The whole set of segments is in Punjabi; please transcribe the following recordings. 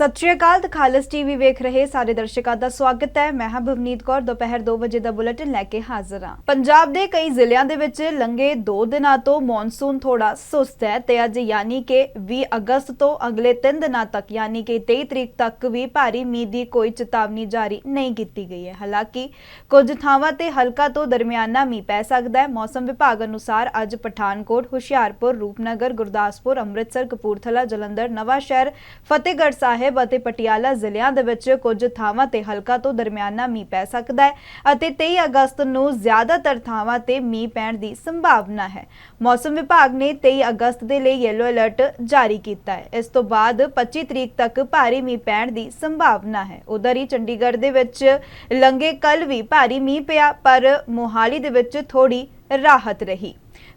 ਸਤਿ ਸ਼੍ਰੀ ਅਕਾਲ ਖਾਲਸ ਟੀਵੀ ਵੇਖ ਰਹੇ ਸਾਰੇ ਦਰਸ਼ਕਾਂ ਦਾ ਸਵਾਗਤ ਹੈ। ਮੈਂ ਹਾਂ ਭਵਨੀਤ ਕੌਰ, ਦੁਪਹਿਰ 2 ਵਜੇ ਦਾ ਬੁਲੇਟਿਨ ਲੈ ਕੇ ਹਾਜ਼ਰ ਹਾਂ। ਪੰਜਾਬ ਦੇ ਕਈ ਜ਼ਿਲ੍ਹਿਆਂ ਦੇ ਵਿੱਚ ਲੰਘੇ 2 ਦਿਨਾਂ ਤੋਂ ਮੌਨਸੂਨ ਥੋੜਾ ਸੁਸਤ ਹੈ ਤੇ ਅੱਜ ਯਾਨੀ ਕਿ 20 ਅਗਸਤ ਤੋਂ ਅਗਲੇ 3 ਦਿਨਾਂ ਤੱਕ ਯਾਨੀ ਕਿ 23 ਤਰੀਕ ਤੱਕ ਵੀ ਭਾਰੀ ਮੀਂਹ ਦੀ ਕੋਈ ਚੇਤਾਵਨੀ ਜਾਰੀ ਨਹੀਂ ਕੀਤੀ ਗਈ ਹੈ। ਹਾਲਾਂਕਿ ਕੁਝ ਥਾਵਾਂ ਤੇ ਹਲਕਾ ਤੋਂ ਦਰਮਿਆਨਾ ਮੀਂਹ ਪੈ ਸਕਦਾ ਹੈ। ਮੌਸਮ ਵਿਭਾਗ ਅਨੁਸਾਰ ਅੱਜ ਪਠਾਨਕੋਟ, ਹੁਸ਼ਿਆਰਪੁਰ, ਰੂਪਨਗਰ, ਗੁਰਦਾਸਪੁਰ, ਅੰਮ੍ਰਿਤਸਰ, ਕਪੂਰਥਲਾ, ਜਲੰਧਰ ਨਵਾਂ ਸ਼ਹਿਰ ਫਤਿਹਗੜ੍ਹ ਸਾਹਿਬ ਅਤੇ ਪਟਿਆਲਾ ਜ਼ਿਲ੍ਹਿਆਂ ਦੇ ਵਿੱਚ ਕੁਝ ਥਾਵਾਂ ਤੇ ਹਲਕਾ ਤੋਂ ਦਰਮਿਆਨਾ ਮੀਂਹ ਪੈ ਸਕਦਾ ਹੈ ਅਤੇ 23 ਅਗਸਤ ਨੂੰ ਜ਼ਿਆਦਾਤਰ ਥਾਵਾਂ ਤੇ ਮੀਂਹ ਪੈਣ ਦੀ ਸੰਭਾਵਨਾ ਹੈ। ਮੌਸਮ ਵਿਭਾਗ ਨੇ 23 ਅਗਸਤ ਦੇ ਲਈ ਯੈਲੋ ਅਲਰਟ ਜਾਰੀ ਕੀਤਾ ਹੈ। ਇਸ ਤੋਂ ਬਾਅਦ 25 ਤਰੀਕ ਤੱਕ ਭਾਰੀ ਮੀਂਹ ਪੈਣ ਦੀ ਸੰਭਾਵਨਾ ਹੈ। ਉਧਰ ਹੀ ਚੰਡੀਗੜ੍ਹ ਦੇ ਵਿੱਚ ਲੰਗੇ ਕੱਲ ਵੀ ਭਾਰੀ ਮੀਂਹ ਪਿਆ, ਪਰ ਮੋਹਾਲੀ ਦੇ ਵਿੱਚ ਥੋੜੀ ਰਾਹਤ ਰਹੀ।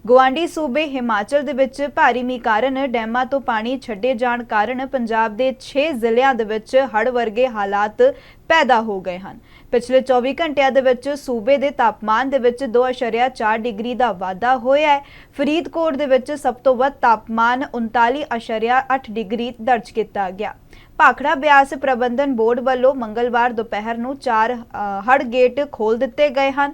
ਗੁਆਂਢੀ ਸੂਬੇ ਹਿਮਾਚਲ ਦੇ ਵਿੱਚ ਭਾਰੀ ਮੀਂਹ ਕਾਰਨ ਡੈਮਾਂ ਤੋਂ ਪਾਣੀ ਛੱਡੇ ਜਾਣ ਕਾਰਨ ਪੰਜਾਬ ਦੇ 6 ਜ਼ਿਲ੍ਹਿਆਂ ਦੇ ਵਿੱਚ ਹੜ੍ਹ ਵਰਗੇ ਹਾਲਾਤ ਪੈਦਾ ਹੋ ਗਏ ਹਨ। ਪਿਛਲੇ 24 ਘੰਟਿਆਂ ਦੇ ਵਿੱਚ ਸੂਬੇ ਦੇ ਤਾਪਮਾਨ ਦੇ ਵਿੱਚ 2.4 ਡਿਗਰੀ ਦਾ ਵਾਧਾ ਹੋਇਆ ਹੈ। ਫਰੀਦਕੋਟ ਦੇ ਵਿੱਚ ਸਭ ਤੋਂ ਵੱਧ ਤਾਪਮਾਨ 39.8 ਡਿਗਰੀ ਦਰਜ ਕੀਤਾ ਗਿਆ। ਭਾਖੜਾ ਬਿਆਸ ਪ੍ਰਬੰਧਨ ਬੋਰਡ ਵੱਲੋਂ ਮੰਗਲਵਾਰ ਦੁਪਹਿਰ ਨੂੰ ਚਾਰ ਹੜ ਗੇਟ ਖੋਲ ਦਿੱਤੇ ਗਏ ਹਨ।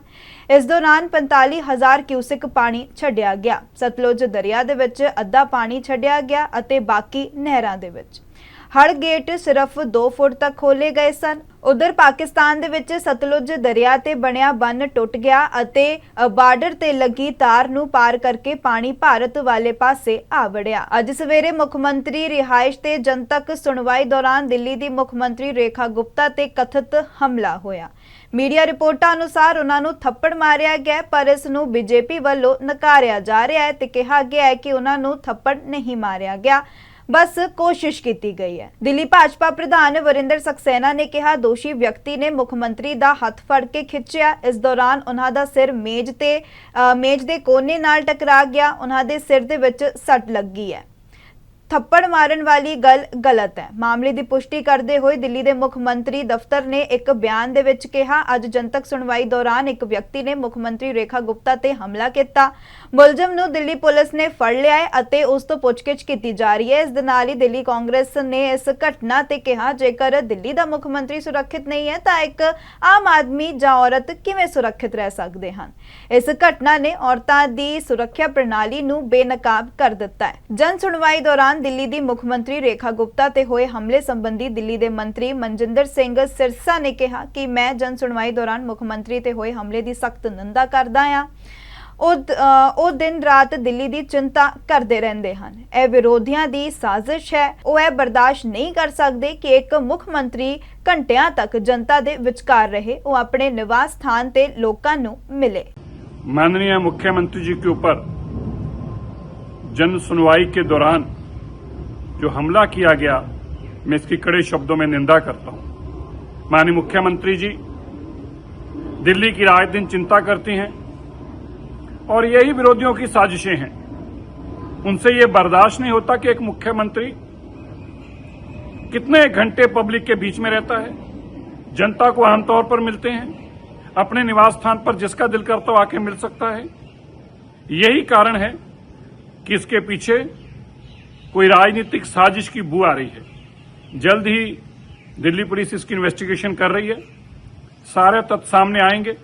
ਇਸ ਦੌਰਾਨ 45000 ਕਿਊਸਿਕ ਪਾਣੀ ਛੱਡਿਆ ਗਿਆ। ਸਤਲੁਜ ਦਰਿਆ ਦੇ ਵਿੱਚ ਅੱਧਾ ਪਾਣੀ ਛੱਡਿਆ ਗਿਆ ਅਤੇ ਬਾਕੀ ਨਹਿਰਾਂ ਦੇ ਵਿੱਚ। ਹਰ ਗੇਟ ਸਿਰਫ 2 ਫੁੱਟ ਤੱਕ ਖੋਲੇ ਗਏ ਸਨ। ਉਧਰ ਪਾਕਿਸਤਾਨ ਦੇ ਵਿੱਚ ਸਤਲੁਜ ਦਰਿਆ ਤੇ ਬਣਿਆ ਬੰਨ ਟੁੱਟ ਗਿਆ ਅਤੇ ਬਾਰਡਰ ਤੇ ਲੱਗੀ ਤਾਰ ਨੂੰ ਪਾਰ ਕਰਕੇ ਪਾਣੀ ਭਾਰਤ ਵਾਲੇ ਪਾਸੇ ਆ ਵੜਿਆ। ਅੱਜ ਸਵੇਰੇ ਮੁੱਖ ਮੰਤਰੀ ਰਿਹਾਇਸ਼ ਤੇ ਜਨਤਕ ਸੁਣਵਾਈ ਦੌਰਾਨ ਦਿੱਲੀ ਦੀ ਮੁੱਖ ਮੰਤਰੀ ਰੇਖਾ ਗੁਪਤਾ ਤੇ ਕਥਿਤ ਹਮਲਾ ਹੋਇਆ। ਮੀਡੀਆ ਰਿਪੋਰਟਾਂ ਅਨੁਸਾਰ ਉਹਨਾਂ ਨੂੰ ਥੱਪੜ ਮਾਰਿਆ ਗਿਆ, ਪਰ ਇਸ ਨੂੰ ਬੀਜੇਪੀ ਵੱਲੋਂ ਨਕਾਰਿਆ ਜਾ ਰਿਹਾ ਹੈ ਤੇ ਕਿਹਾ ਗਿਆ ਹੈ ਕਿ ਉਹਨਾਂ ਨੂੰ ਥੱਪੜ ਨਹੀਂ ਮਾਰਿਆ ਗਿਆ। ਬਸ ਕੋਸ਼ਿਸ਼ ਕੀਤੀ ਗਈ ਹੈ। ਦਿੱਲੀ ਭਾਜਪਾ ਪ੍ਰਧਾਨ ਵਰਿੰਦਰ ਸਕਸੈਨਾ ਨੇ ਕਿਹਾ ਦੋਸ਼ੀ ਵਿਅਕਤੀ ਨੇ ਮੁੱਖ ਮੰਤਰੀ ਦਾ ਹੱਥ ਫੜ ਕੇ ਖਿੱਚਿਆ। ਇਸ ਦੌਰਾਨ ਉਹਨਾਂ ਦਾ ਸਿਰ ਮੇਜ਼ ਤੇ ਅ, ਮੇਜ਼ ਦੇ ਕੋਨੇ ਨਾਲ ਟਕਰਾ ਗਿਆ। ਉਹਨਾਂ ਦੇ ਸਿਰ ਦੇ ਵਿੱਚ ਸੱਟ ਲੱਗੀ ਹੈ। ਥੱਪੜ ਮਾਰਨ ਵਾਲੀ ਗੱਲ ਗਲਤ ਹੈ। ਮਾਮਲੇ ਦੀ ਪੁਸ਼ਟੀ ਕਰਦੇ ਹੋਏ ਦਿੱਲੀ ਦੇ ਮੁੱਖ ਮੰਤਰੀ ਦਫ਼ਤਰ ਨੇ ਇੱਕ ਬਿਆਨ ਦੇ ਵਿੱਚ ਕਿਹਾ, ਅੱਜ ਜਨਤਕ ਸੁਣਵਾਈ ਦੌਰਾਨ ਇੱਕ ਵਿਅਕਤੀ ਨੇ ਮੁੱਖ ਮੰਤਰੀ ਰੇਖਾ ਗੁਪਤਾ ਤੇ ਹਮਲਾ ਕੀਤਾ। ਮੁਲਜ਼ਮ ਨੂੰ ਦਿੱਲੀ ਪੁਲਿਸ ਨੇ ਫੜ ਲਿਆ ਹੈ ਅਤੇ ਉਸ ਤੋਂ ਪੁੱਛਗਿੱਛ ਕੀਤੀ ਜਾ ਰਹੀ ਹੈ। ਇਸ ਦੇ ਨਾਲ ਹੀ ਦਿੱਲੀ ਕਾਂਗਰਸ ਨੇ ਇਸ ਘਟਨਾ ਤੇ ਕਿਹਾ, ਜੇਕਰ ਦਿੱਲੀ ਦਾ ਮੁੱਖ ਮੰਤਰੀ ਸੁਰੱਖਿਅਤ ਨਹੀਂ ਹੈ, ਤਾਂ ਇੱਕ ਆਮ ਆਦਮੀ ਜਾਂ ਔਰਤ ਕਿਵੇਂ ਸੁਰੱਖਿਅਤ ਰਹਿ ਸਕਦੇ ਹਨ? ਇਸ ਘਟਨਾ ਨੇ ਔਰਤਾਂ ਦੀ ਸੁਰੱਖਿਆ ਪ੍ਰਣਾਲੀ ਨੂੰ ਬੇਨਕਾਬ ਕਰ ਦਿੱਤਾ ਹੈ। ਜਨ ਸੁਣਵਾਈ ਦੌਰਾਨ ਦਿੱਲੀ ਦੀ ਮੁੱਖ ਮੰਤਰੀ ਰੇਖਾ ਗੁਪਤਾ ਤੇ ਹੋਏ ਹਮਲੇ ਸੰਬੰਧੀ ਦਿੱਲੀ ਦੇ ਮੰਤਰੀ ਮਨਜਿੰਦਰ ਸਿੰਘ ਸਿਰਸਾ ਨੇ ਕਿਹਾ ਕਿ ਮੈਂ ਜਨ ਸੁਣਵਾਈ ਦੌਰਾਨ ਮੁੱਖ ਮੰਤਰੀ ਤੇ ਹੋਏ ਹਮਲੇ ਦੀ ਸਖਤ ਨਿੰਦਾ ਕਰਦਾ ਹਾਂ ਉਹ ਦ- ਅ, ਉਹ ਦਿਨ ਰਾਤ ਦਿੱਲੀ ਦੀ ਚਿੰਤਾ ਕਰਦੇ ਰਹਿੰਦੇ ਹਨ ਇਹ ਵਿਰੋਧੀਆਂ ਦੀ ਸਾਜ਼ਿਸ਼ ਹੈ ਉਹ ਇਹ ਬਰਦਾਸ਼ਤ ਨਹੀਂ ਕਰ ਸਕਦੇ ਕਿ ਇੱਕ ਮੁੱਖ ਮੰਤਰੀ ਘੰਟਿਆਂ ਤੱਕ ਜਨਤਾ ਦੇ ਵਿਚਕਾਰ ਰਹੇ ਉਹ ਆਪਣੇ ਨਿਵਾਸ ਸਥਾਨ ਤੇ ਲੋਕਾਂ ਨੂੰ ਮਿਲੇ माननीय मुख्यमंत्री जी के ऊपर जन सुनवाई के दौरान जो हमला किया गया, मैं इसकी कड़े शब्दों में निंदा करता हूँ। माननीय मुख्यमंत्री जी, दिल्ली की राय दिन चिंता करती हैं और यही विरोधियों की साजिशें हैं। उनसे ये बर्दाश्त नहीं होता कि एक मुख्यमंत्री कितने घंटे पब्लिक के बीच में रहता है। जनता को आमतौर पर मिलते हैं, अपने निवास स्थान पर जिसका दिल करता हो आके मिल सकता है। यही कारण है कि इसके पीछे कोई राजनीतिक साजिश की बू आ रही है जल्द ही दिल्ली पुलिस इसकी इन्वेस्टिगेशन कर रही है सारे तथ्य सामने आएंगे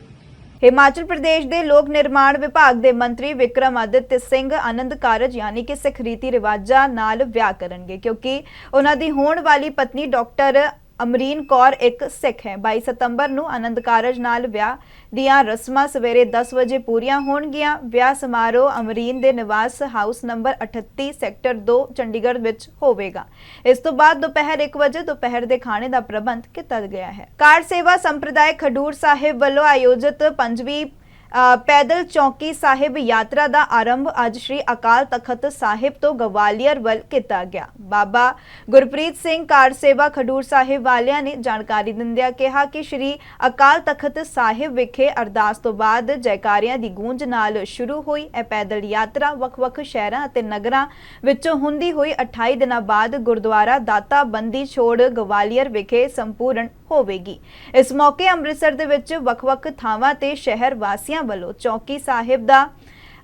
ਹਿਮਾਚਲ ਪ੍ਰਦੇਸ਼ ਦੇ ਲੋਕ ਨਿਰਮਾਣ ਵਿਭਾਗ ਦੇ ਮੰਤਰੀ ਵਿਕਰਮ ਆਦਿੱਤ ਸਿੰਘ ਆਨੰਦ ਕਾਰਜ ਯਾਨੀ ਕਿ ਸਿੱਖ ਰੀਤੀ ਰਿਵਾਜਾਂ ਨਾਲ ਵਿਆਹ ਕਰਨਗੇ ਕਿਉਂਕਿ ਉਹਨਾਂ ਦੀ ਹੋਣ ਵਾਲੀ ਪਤਨੀ ਡਾਕਟਰ ਅਮਰੀਨ ਕੌਰ ਇੱਕ ਸਿੱਖ ਹੈ। 22 ਸਤੰਬਰ ਨੂੰ ਆਨੰਦ ਕਾਰਜ ਨਾਲ ਵਿਆਹ ਦੀਆਂ ਰਸਮਾਂ ਸਵੇਰੇ 10 ਵਜੇ ਪੂਰੀਆਂ ਹੋਣਗੀਆਂ। ਵਿਆਹ ਸਮਾਰੋਹ ਅਮਰੀਨ ਦੇ ਨਿਵਾਸ ਹਾਊਸ ਨੰਬਰ 38 ਸੈਕਟਰ 2 ਚੰਡੀਗੜ੍ਹ ਵਿੱਚ ਹੋਵੇਗਾ। ਇਸ ਤੋਂ ਬਾਅਦ ਦੁਪਹਿਰ 1 ਵਜੇ ਦੁਪਹਿਰ ਦੇ ਖਾਣੇ ਦਾ ਪ੍ਰਬੰਧ ਕੀਤਾ ਗਿਆ ਹੈ। ਕਾਰ ਸੇਵਾ ਸੰਪਰਦਾਇ ਖਡੂਰ ਸਾਹਿਬ ਵੱਲੋਂ ਆਯੋਜਿਤ ਪੰਜਵੀਂ ਪੈਦਲ ਚੌਕੀ ਸਾਹਿਬ ਯਾਤਰਾ ਦਾ ਆਰੰਭ ਅੱਜ ਸ੍ਰੀ ਅਕਾਲ ਤਖਤ ਸਾਹਿਬ ਤੋਂ ਗਵਾਲੀਅਰ ਵੱਲ ਕੀਤਾ ਗਿਆ। ਬਾਬਾ ਗੁਰਪ੍ਰੀਤ ਸਿੰਘ ਕਾਰ ਸੇਵਾ ਖਡੂਰ ਸਾਹਿਬ ਵਾਲਿਆਂ ਨੇ ਜਾਣਕਾਰੀ ਦਿੰਦਿਆਂ ਕਿਹਾ ਕਿ ਸ੍ਰੀ ਅਕਾਲ ਤਖਤ ਸਾਹਿਬ ਵਿਖੇ ਅਰਦਾਸ ਤੋਂ ਬਾਅਦ ਜੈਕਾਰਿਆਂ ਦੀ ਗੂੰਜ ਨਾਲ ਸ਼ੁਰੂ ਹੋਈ। ਇਹ ਪੈਦਲ ਯਾਤਰਾ ਵੱਖ-ਵੱਖ ਸ਼ਹਿਰਾਂ ਅਤੇ ਨਗਰਾਂ ਵਿੱਚੋਂ ਹੁੰਦੀ ਹੋਈ 28 ਦਿਨਾਂ ਬਾਅਦ ਗੁਰਦੁਆਰਾ ਦਾਤਾ ਬੰਦੀ ਛੋੜ ਗਵਾਲੀਅਰ ਵਿਖੇ ਸੰਪੂਰਨ ਹੋਵੇਗੀ। ਇਸ ਮੌਕੇ ਅੰਮ੍ਰਿਤਸਰ ਦੇ ਵਿੱਚ ਵੱਖ-ਵੱਖ ਥਾਵਾਂ ਤੇ ਸ਼ਹਿਰ ਵਾਸੀਆਂ ਵੱਲੋਂ ਚੌਕੀ ਸਾਹਿਬ ਦਾ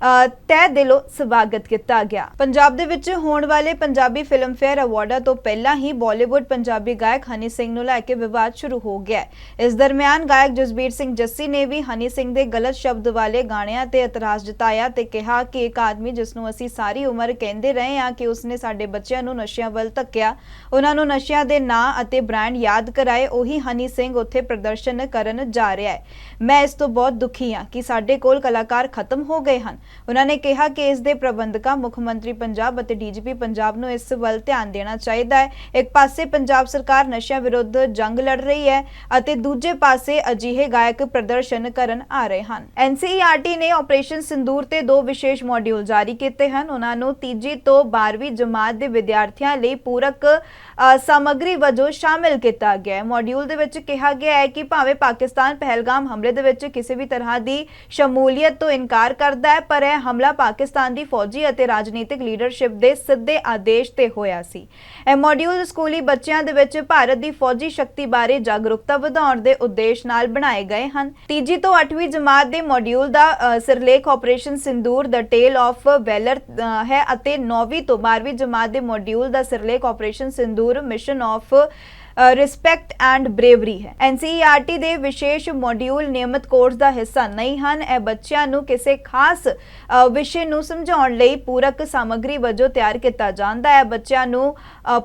ਅ, ਦਿਲੋਂ ਸਵਾਗਤ ਕੀਤਾ ਗਿਆ। ਪੰਜਾਬ ਦੇ ਵਿੱਚ ਹੋਣ ਵਾਲੇ ਪੰਜਾਬੀ ਫਿਲਮਫੇਅਰ ਅਵਾਰਡਾਂ ਤੋਂ ਪਹਿਲਾਂ ਹੀ ਬਾਲੀਵੁੱਡ ਪੰਜਾਬੀ ਗਾਇਕ ਹਨੀ ਸਿੰਘ ਨੂੰ ਲੈ ਕੇ ਵਿਵਾਦ ਸ਼ੁਰੂ ਹੋ ਗਿਆ ਇਸ ਦਰਮਿਆਨ ਗਾਇਕ ਜਸਬੀਰ ਸਿੰਘ ਜੱਸੀ ਨੇ ਵੀ ਹਨੀ ਸਿੰਘ ਦੇ ਗਲਤ ਸ਼ਬਦ ਵਾਲੇ ਗਾਣਿਆਂ ਤੇ ਇਤਰਾਜ਼ ਜਤਾਇਆ ਤੇ ਕਿਹਾ ਕਿ ਇੱਕ ਆਦਮੀ ਜਿਸ ਨੂੰ ਅਸੀਂ ਸਾਰੀ ਉਮਰ ਕਹਿੰਦੇ ਰਹੇ ਹਾਂ ਕਿ ਉਸਨੇ ਸਾਡੇ ਬੱਚਿਆਂ ਨੂੰ ਨਸ਼ਿਆਂ ਵੱਲ ਧੱਕਿਆ ਉਹਨਾਂ ਨੂੰ ਨਸ਼ਿਆਂ ਦੇ ਨਾਂ ਅਤੇ ਬ੍ਰਾਂਡ ਯਾਦ ਕਰਾਏ ਉਹੀ ਹਨੀ ਸਿੰਘ ਉੱਥੇ ਪ੍ਰਦਰਸ਼ਨ ਕਰਨ ਜਾ ਰਿਹਾ ਹੈ। ਮੈਂ ਇਸ ਤੋਂ ਬਹੁਤ ਦੁਖੀ ਹਾਂ ਕਿ ਸਾਡੇ ਕੋਲ ਕਲਾਕਾਰ ਖਤਮ ਹੋ ਗਏ ਹਨ। ਉਹਨਾਂ ਨੇ ਕਿਹਾ ਕਿ ਇਸ ਦੇ ਪ੍ਰਬੰਧਕਾਂ ਮੁੱਖ ਮੰਤਰੀ ਪੰਜਾਬ ਅਤੇ ਡੀਜੀਪੀ ਪੰਜਾਬ ਨੂੰ ਇਸ ਵੱਲ ਧਿਆਨ ਦੇਣਾ ਚਾਹੀਦਾ ਹੈ। ਇੱਕ ਪਾਸੇ ਪੰਜਾਬ ਸਰਕਾਰ ਨਸ਼ਿਆਂ ਵਿਰੁੱਧ ਜੰਗ ਲੜ ਰਹੀ ਹੈ ਅਤੇ ਦੂਜੇ ਪਾਸੇ ਅਜਿਹੇ ਗਾਇਕ ਪ੍ਰਦਰਸ਼ਨ ਕਰਨ ਆ ਰਹੇ ਹਨ। ਐਨਸੀਈਆਰਟੀ ਨੇ ਆਪਰੇਸ਼ਨ ਸਿੰਦੂਰ ਤੇ ਦੋ ਵਿਸ਼ੇਸ਼ ਮੋਡਿਊਲ ਜਾਰੀ ਕੀਤੇ ਹਨ। ਉਹਨਾਂ ਨੂੰ ਤੀਜੀ ਤੋਂ 12ਵੀਂ ਜਮਾਤ ਦੇ ਵਿਦਿਆਰਥੀਆਂ ਲਈ ਪੂਰਕ ਅ, ਵਜੋਂ ਸ਼ਾਮਿਲ ਕੀਤਾ ਗਿਆ ਹੈ। ਮੋਡਿਊਲ ਦੇ ਵਿੱਚ ਕਿਹਾ ਗਿਆ ਹੈ ਕਿ ਭਾਵੇਂ ਪਾਕਿਸਤਾਨ ਪਹਿਲਗਾਮ ਹਮਲੇ ਦੇ ਵਿੱਚ ਕਿਸੇ ਵੀ ਤਰ੍ਹਾਂ ਦੀ ਸ਼ਮੂਲੀਅਤ ਤੋਂ ਇਨਕਾਰ ਕਰਦਾ ਹੈ ਪਰ ਇਹ ਹਮਲਾ ਪਾਕਿਸਤਾਨ ਦੀ ਫੌਜੀ ਅਤੇ ਰਾਜਨੀਤਿਕ ਲੀਡਰਸ਼ਿਪ ਦੇ ਸਿੱਧੇ ਆਦੇਸ਼ ਤੇ ਹੋਇਆ ਸੀ। ਇਹ ਮੋਡਿਊਲ ਸਕੂਲੀ ਬੱਚਿਆਂ ਦੇ ਵਿੱਚ ਭਾਰਤ ਦੀ ਫੌਜੀ ਸ਼ਕਤੀ ਬਾਰੇ ਜਾਗਰੂਕਤਾ ਵਧਾਉਣ ਦੇ ਉਦੇਸ਼ ਨਾਲ ਬਣਾਏ ਗਏ ਹਨ। ਤੀਜੀ ਤੋਂ 8ਵੀਂ ਜਮਾਤ ਦੇ ਮੋਡਿਊਲ ਦਾ ਸਿਰਲੇਖ operation Sindoor the tale of valour ਹੈ ਅਤੇ 9ਵੀਂ ਤੋਂ 12ਵੀਂ ਜਮਾਤ ਦੇ ਮੋਡਿਊਲ ਦਾ ਸਿਰਲੇਖ operation Sindoor mission of respect and bravery ਹੈ। ਐਨਸੀਈਆਰਟੀ ਦੇ ਵਿਸ਼ੇਸ਼ ਮੋਡਿਊਲ ਨਿਯਮਤ ਕੋਰਸ ਦਾ ਹਿੱਸਾ ਨਹੀਂ ਹਨ। ਇਹ ਬੱਚਿਆਂ ਨੂੰ ਕਿਸੇ ਖਾਸ ਵਿਸ਼ੇ ਨੂੰ ਸਮਝਾਉਣ ਲਈ ਪੂਰਕ ਸਾਮੱਗਰੀ ਵਜੋਂ ਤਿਆਰ ਕੀਤਾ ਜਾਂਦਾ ਹੈ। ਬੱਚਿਆਂ ਨੂੰ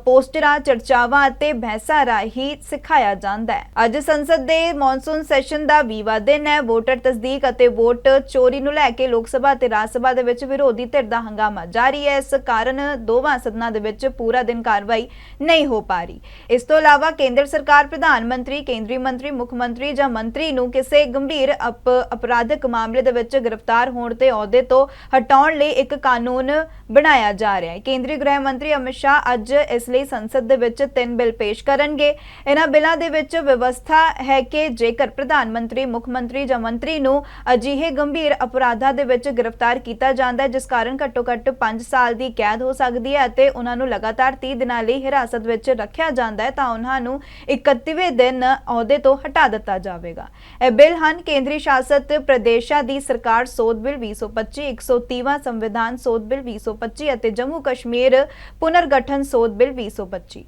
ਪੋਸਟਰਾਂ, ਚਰਚਾਵਾਂ ਅਤੇ ਬਹਿਸਾਂ ਰਾਹੀਂ ਸਿਖਾਇਆ ਜਾਂਦਾ ਹੈ। ਅੱਜ ਸੰਸਦ ਦੇ ਮੌਨਸੂਨ ਸੈਸ਼ਨ ਦਾ 20ਵਾਂ ਦਿਨ ਹੈ। ਵੋਟਰ ਤਸਦੀਕ ਅਤੇ ਵੋਟ ਚੋਰੀ ਨੂੰ ਲੈ ਕੇ ਲੋਕ ਸਭਾ ਤੇ ਰਾਜ ਸਭਾ ਦੇ ਵਿੱਚ ਵਿਰੋਧੀ ਧਿਰ ਦਾ ਹੰਗਾਮਾ ਜਾਰੀ ਹੈ। ਇਸ ਕਾਰਨ ਦੋਵਾਂ ਸਦਨਾਂ ਦੇ ਵਿੱਚ ਪੂਰਾ ਦਿਨ ਕਾਰਵਾਈ ਨਹੀਂ ਹੋ ਪਾ ਰਹੀ। ਇਸ ਤੋਂ ਇਲਾਵਾ ਕੇਂਦਰ ਸਰਕਾਰ, ਪ੍ਰਧਾਨ ਮੰਤਰੀ, ਕੇਂਦਰੀ ਮੰਤਰੀ, ਮੁੱਖ ਮੰਤਰੀ ਜਾਂ ਮੰਤਰੀ ਨੂੰ ਕਿਸੇ ਗੰਭੀਰ ਅਪਰਾਧਿਕ ਮਾਮਲੇ ਦੇ ਵਿੱਚ ਗ੍ਰਿਫਤਾਰ ਹੋਣ ਤੇ ਅਹੁਦੇ ਤੋਂ ਹਟਾਉਣ ਲਈ ਇੱਕ ਕਾਨੂੰਨ ਬਣਾਇਆ ਜਾ ਰਿਹਾ ਹੈ। ਕੇਂਦਰੀ ਗ੍ਰਹਿ ਮੰਤਰੀ ਅਮਿਤ ਸ਼ਾਹ ਅੱਜ ਇਸ ਲਈ ਸੰਸਦ ਦੇ ਵਿੱਚ ਤਿੰਨ ਬਿੱਲ ਪੇਸ਼ ਕਰਨਗੇ। ਇਹਨਾਂ ਬਿੱਲਾਂ ਦੇ ਵਿੱਚ ਵਿਵਸਥਾ ਹੈ ਕਿ ਜੇਕਰ ਪ੍ਰਧਾਨ ਮੰਤਰੀ, ਮੁੱਖ ਮੰਤਰੀ ਜਾਂ ਮੰਤਰੀ ਨੂੰ ਅਜਿਹੇ ਗੰਭੀਰ ਅਪਰਾਧਾਂ ਦੇ ਵਿੱਚ ਗ੍ਰਿਫਤਾਰ ਕੀਤਾ ਜਾਂਦਾ ਹੈ, ਜਿਸ ਕਾਰਨ ਘੱਟੋ ਘੱਟ 5 ਸਾਲ ਦੀ ਕੈਦ ਹੋ ਸਕਦੀ ਹੈ ਅਤੇ ਉਹਨਾਂ ਨੂੰ ਲਗਾਤਾਰ 30 ਦਿਨਾਂ ਲਈ ਹਿਰਾਸਤ ਵਿੱਚ ਰੱਖਿਆ ਜਾਂਦਾ ਹੈ, ਤਾਂ ਉਹਨਾਂ ਨੂੰ 31ਵੇਂ ਦਿਨ ਅਹੁਦੇ ਤੋਂ ਹਟਾ ਦਿੱਤਾ ਜਾਵੇਗਾ। ਇਹ ਬਿੱਲ ਹਨ ਕੇਂਦਰੀ ਸ਼ਾਸਤ ਪ੍ਰਦੇਸ਼ਾਂ ਦੀ ਸਰਕਾਰ ਸੋਧ ਬਿੱਲ 2025 130ਵਾਂ ਸੰਵਿਧਾਨ ਸੋਧ ਬਿੱਲ 2025 ਅਤੇ ਜੰਮੂ ਕਸ਼ਮੀਰ ਪੁਨਰਗਠਨ ਸੋਧ ਬਿੱਲ 2025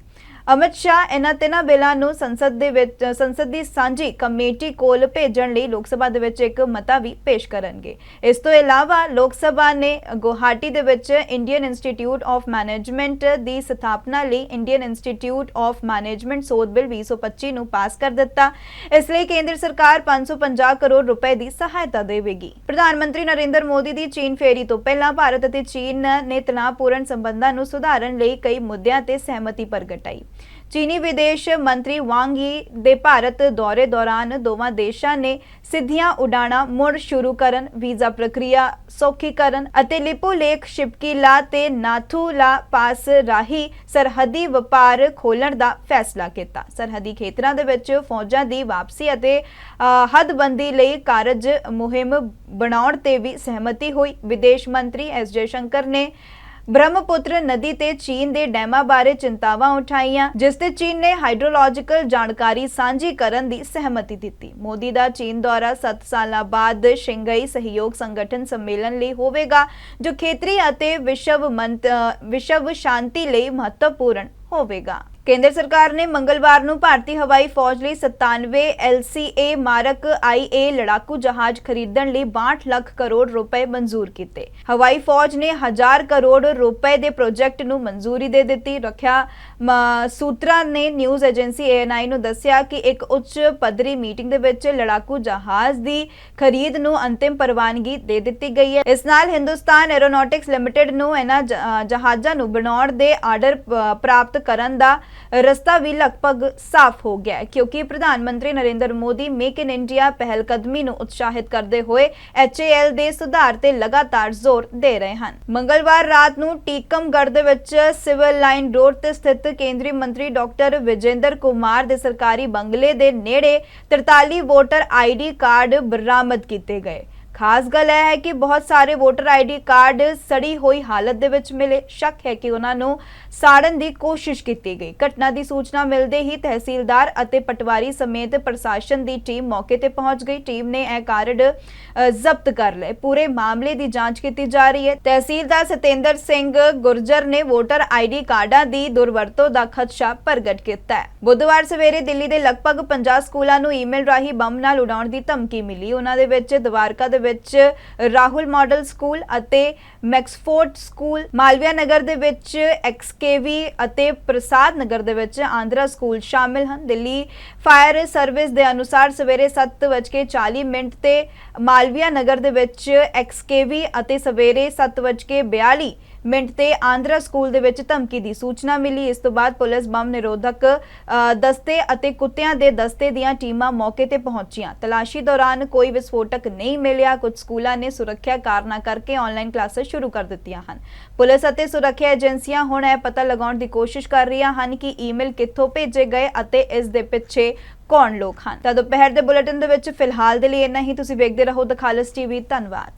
ਅਮਿਤ ਸ਼ਾਹ ਇਹਨਾਂ ਤਿੰਨਾਂ ਬਿੱਲਾਂ ਨੂੰ ਸੰਸਦ ਦੇ ਵਿੱਚ, ਸੰਸਦ ਦੀ ਸਾਂਝੀ ਕਮੇਟੀ ਕੋਲ ਭੇਜਣ ਲਈ ਲੋਕ ਸਭਾ ਦੇ ਵਿੱਚ ਇੱਕ ਮਤਾ ਵੀ ਪੇਸ਼ ਕਰਨਗੇ। ਇਸ ਤੋਂ ਇਲਾਵਾ ਲੋਕ ਸਭਾ ਨੇ ਗੁਹਾਟੀ ਦੇ ਵਿੱਚ ਇੰਡੀਅਨ ਇੰਸਟੀਚਿਊਟ ਆਫ ਮੈਨੇਜਮੈਂਟ ਦੀ ਸਥਾਪਨਾ ਲਈ ਇੰਡੀਅਨ ਇੰਸਟੀਚਿਊਟ ਆਫ ਮੈਨੇਜਮੈਂਟ ਸੋਧ ਬਿੱਲ 2025 ਨੂੰ ਪਾਸ ਕਰ ਦਿੱਤਾ। ਇਸ ਲਈ ਕੇਂਦਰ ਸਰਕਾਰ 550 ਕਰੋੜ ਰੁਪਏ ਦੀ ਸਹਾਇਤਾ ਦੇਵੇਗੀ। ਪ੍ਰਧਾਨ ਮੰਤਰੀ ਨਰਿੰਦਰ ਮੋਦੀ ਦੀ ਚੀਨ ਫੇਰੀ ਤੋਂ ਪਹਿਲਾਂ ਭਾਰਤ ਅਤੇ ਚੀਨ ਨੇ ਤਣਾਅਪੂਰਨ ਸੰਬੰਧਾਂ ਨੂੰ ਸੁਧਾਰਨ ਲਈ ਕਈ ਮੁੱਦਿਆਂ ਤੇ ਸਹਿਮਤੀ ਪ੍ਰਗਟਾਈ। ਚੀਨੀ ਵਿਦੇਸ਼ ਮੰਤਰੀ ਵਾਂਗ ਯੀ ਦੇ ਭਾਰਤ ਦੌਰੇ ਦੌਰਾਨ ਦੋਵਾਂ ਦੇਸ਼ਾਂ ਨੇ ਸਿੱਧੀਆਂ ਉਡਾਣਾਂ ਮੁੜ ਸ਼ੁਰੂ ਕਰਨ, ਵੀਜ਼ਾ ਪ੍ਰਕਿਰਿਆ ਸੌਖੀ ਕਰਨ ਅਤੇ ਲਿਪੂ ਲੇਖ ਸ਼ਿਪਕੀਲਾ ਤੇ ਨਾਥੂਲਾ ਪਾਸ ਰਾਹੀਂ ਸਰਹੱਦੀ ਵਪਾਰ ਖੋਲਣ ਦਾ ਫੈਸਲਾ ਕੀਤਾ। ਸਰਹੱਦੀ ਖੇਤਰਾਂ ਦੇ ਵਿੱਚ ਫੌਜਾਂ ਦੀ ਵਾਪਸੀ ਅਤੇ ਹੱਦਬੰਦੀ ਲਈ ਕਾਰਜ ਮੁਹਿੰਮ ਬਣਾਉਣ ਤੇ ਵੀ ਸਹਿਮਤੀ ਹੋਈ। ਵਿਦੇਸ਼ ਮੰਤਰੀ ਐਸ ਜੈਸ਼ੰਕਰ ਨੇ ਬ੍ਰਹਮਪੁੱਤਰ ਨਦੀ ਤੇ ਚੀਨ ਦੇ ਡੈਮਾਂ ਬਾਰੇ ਚਿੰਤਾਵਾਂ ਉਠਾਈਆਂ, ਜਿਸ ਤੇ ਚੀਨ ਨੇ ਹਾਈਡਰੋਲੋਜੀਕਲ ਜਾਣਕਾਰੀ ਸਾਂਝੀ ਕਰਨ ਦੀ ਸਹਿਮਤੀ ਦਿੱਤੀ। ਮੋਦੀ ਦਾ ਚੀਨ ਦੌਰਾ 7 ਸਾਲਾਂ ਬਾਅਦ ਸ਼ੰਘਾਈ ਸਹਿਯੋਗ ਸੰਗਠਨ ਸੰਮੇਲਨ ਲਈ ਹੋਵੇਗਾ, ਜੋ ਖੇਤਰੀ ਅਤੇ ਵਿਸ਼ਵ ਮੰਤ ਵਿਸ਼ਵ ਸ਼ਾਂਤੀ ਲਈ ਮਹੱਤਵਪੂਰਨ ਹੋਵੇਗਾ। ਕੇਂਦਰ ਸਰਕਾਰ ਨੇ ਮੰਗਲਵਾਰ ਨੂੰ ਭਾਰਤੀ ਹਵਾਈ ਫੌਜ ਲਈ 97 LCA ਮਾਰਕ IA ਲੜਾਕੂ ਜਹਾਜ਼ ਖਰੀਦਣ ਲਈ 62 ਲੱਖ ਕਰੋੜ ਰੁਪਏ ਮਨਜ਼ੂਰ ਕੀਤੇ। ਹਵਾਈ ਫੌਜ ਨੇ 1000 ਕਰੋੜ ਰੁਪਏ ਦੇ ਪ੍ਰੋਜੈਕਟ ਨੂੰ ਮਨਜ਼ੂਰੀ ਦੇ ਦਿੱਤੀ। ਰੱਖਿਆ ਸੂਤਰਾਂ ਨੇ ਨਿਊਜ਼ ਏਜੰਸੀ ANI ਨੂੰ ਦੱਸਿਆ ਕਿ ਇੱਕ ਉੱਚ ਪੱਧਰੀ ਮੀਟਿੰਗ ਦੇ ਵਿੱਚ ਲੜਾਕੂ ਜਹਾਜ਼ ਦੀ ਖਰੀਦ ਨੂੰ ਅੰਤਿਮ ਪ੍ਰਵਾਨਗੀ ਦੇ ਦਿੱਤੀ ਗਈ ਹੈ। ਇਸ ਨਾਲ ਹਿੰਦੁਸਤਾਨ ਐਰੋਨੌਟਿਕਸ ਲਿਮਟਿਡ ਨੂੰ ਇਹਨਾਂ ਜਹਾਜ਼ਾਂ ਨੂੰ ਬਣਾਉਣ ਦੇ ਆਰਡਰ ਪ੍ਰਾਪਤ ਕਰਨ ਦਾ ਰਸਤਾ ਵੀ ਲਗਭਗ ਸਾਫ਼ ਹੋ ਗਿਆ ਹੈ, ਕਿਉਂਕਿ ਪ੍ਰਧਾਨ ਮੰਤਰੀ Narendra Modi make in India ਪਹਿਲ ਕਦਮੀ ਨੂੰ ਉਤਸ਼ਾਹਿਤ ਕਰਦੇ ਹੋਏ HAL ਦੇ ਸੁਧਾਰ ਤੇ ਲਗਾਤਾਰ ਜ਼ੋਰ ਦੇ ਰਹੇ ਹਨ। ਮੰਗਲਵਾਰ ਰਾਤ ਨੂੰ ਟੀਕਮਗੜ੍ਹ ਦੇ ਵਿੱਚ ਸਿਵਲ ਲਾਈਨ ਰੋਡ ਤੇ ਸਥਿਤ ਕੇਂਦਰੀ ਮੰਤਰੀ ਡਾਕਟਰ ਵਿਜੇਂਦਰ ਕੁਮਾਰ ਦੇ ਸਰਕਾਰੀ ਬੰਗਲੇ ਦੇ ਨੇੜੇ 43 ਵੋਟਰ ਆਈਡੀ ਕਾਰਡ ਬਰਾਮਦ ਕੀਤੇ ਗਏ। ਖਾਸ ਗੱਲ ਇਹ ਹੈ ਕਿ ਬਹੁਤ ਸਾਰੇ ਵੋਟਰ ਆਈਡੀ ਕਾਰਡ ਸੜੀ ਹੋਈ ਹਾਲਤ ਦੇ ਵਿੱਚ ਮਿਲੇ। ਸ਼ੱਕ ਹੈ ਕਿ ਉਹਨਾਂ ਨੂੰ ਸਾੜਨ ਦੀ ਕੋਸ਼ਿਸ਼ ਕੀਤੀ ਗਈ। ਘਟਨਾ ਦੀ ਸੂਚਨਾ ਮਿਲਦੇ ਹੀ ਤਹਿਸੀਲਦਾਰ ਅਤੇ ਪਟਵਾਰੀ ਸਮੇਤ ਪ੍ਰਸ਼ਾਸਨ ਦੀ ਟੀਮ ਮੌਕੇ ਤੇ ਪਹੁੰਚ ਗਈ। ਟੀਮ ਨੇ ਇਹ ਕਾਰਡ ਜ਼ਬਤ ਕਰ ਲਏ। ਪੂਰੇ ਮਾਮਲੇ ਦੀ ਜਾਂਚ ਕੀਤੀ ਜਾ ਰਹੀ ਹੈ। ਤਹਿਸੀਲਦਾਰ ਸਤੇਂਦਰ ਸਿੰਘ ਗੁਰਜਰ ਨੇ ਵੋਟਰ ਆਈਡੀ ਕਾਰਡਾਂ ਦੀ ਦੁਰਵਰਤੋਂ ਦਾ ਖਦਸ਼ਾ ਪ੍ਰਗਟ ਕੀਤਾ ਹੈ। ਬੁੱਧਵਾਰ ਸਵੇਰੇ ਦਿੱਲੀ ਦੇ ਲਗਭਗ 50 ਸਕੂਲਾਂ ਨੂੰ ਈਮੇਲ ਰਾਹੀਂ ਬੰਬ ਨਾਲ ਉਡਾਉਣ ਦੀ ਧਮਕੀ ਮਿਲੀ। ਉਹਨਾਂ ਦੇ ਵਿੱਚ ਦਵਾਰਕਾ ਦੇ ਵਿੱਚ ਰਾਹੁਲ ਮਾਡਲ ਸਕੂਲ ਅਤੇ ਮੈਕਸਫੋਰਡ ਸਕੂਲ, ਮਾਲਵਿਆ ਨਗਰ ਦੇ ਵਿੱਚ ਐਕਸਕੇਵੀ ਅਤੇ ਪ੍ਰਸਾਦ ਨਗਰ ਦੇ ਵਿੱਚ ਆਂਧਰਾ ਸਕੂਲ ਸ਼ਾਮਿਲ ਹਨ। ਦਿੱਲੀ ਫਾਇਰ ਸਰਵਿਸ ਦੇ ਅਨੁਸਾਰ ਸਵੇਰੇ 7:40 ਮਿੰਟ ਤੇ ਮਾਲਵੀਆ ਨਗਰ ਦੇ ਵਿੱਚ ਐਕਸਕੇਵੀ ਅਤੇ ਸਵੇਰੇ 7:42 ਮਿੰਟ ਤੇ ਆਂਧਰਾ ਸਕੂਲ ਦੇ ਵਿੱਚ ਧਮਕੀ ਦੀ ਸੂਚਨਾ ਮਿਲੀ। ਇਸ ਤੋਂ ਬਾਅਦ ਪੁਲਿਸ ਬੰਬ ਨਿਰੋਧਕ ਦਸਤੇ ਅਤੇ ਕੁੱਤਿਆਂ ਦੇ ਦਸਤੇ ਦੀਆਂ ਟੀਮਾਂ ਮੌਕੇ ਤੇ ਪਹੁੰਚੀਆਂ। ਤਲਾਸ਼ੀ ਦੌਰਾਨ ਕੋਈ ਵਿਸਫੋਟਕ ਨਹੀਂ ਮਿਲਿਆ। ਕੁਝ ਸਕੂਲਾਂ ਨੇ ਸੁਰੱਖਿਆ ਕਾਰਨਾਂ ਕਰਕੇ ਆਨਲਾਈਨ ਕਲਾਸਾਂ ਸ਼ੁਰੂ ਕਰ ਦਿੱਤੀਆਂ ਹਨ। ਪੁਲਿਸ ਅਤੇ ਸੁਰੱਖਿਆ ਏਜੰਸੀਆਂ ਹੁਣ ਇਹ ਪਤਾ ਲਗਾਉਣ ਦੀ ਕੋਸ਼ਿਸ਼ ਕਰ ਰਹੀਆਂ ਹਨ ਕਿ ਈਮੇਲ ਕਿੱਥੋਂ ਭੇਜੇ ਗਏ ਅਤੇ ਇਸ ਦੇ ਪਿੱਛੇ ਕੌਣ ਲੋਕ ਹਨ। ਤਾਂ ਦੁਪਹਿਰ ਦੇ ਬੁਲੇਟਿਨ ਦੇ ਵਿੱਚ ਫਿਲਹਾਲ ਦੇ ਲਈ ਇੰਨਾ ਹੀ। ਤੁਸੀਂ ਵੇਖਦੇ ਰਹੋ ਦ ਖਾਲਸ ਟੀਵੀ ਧੰਨਵਾਦ।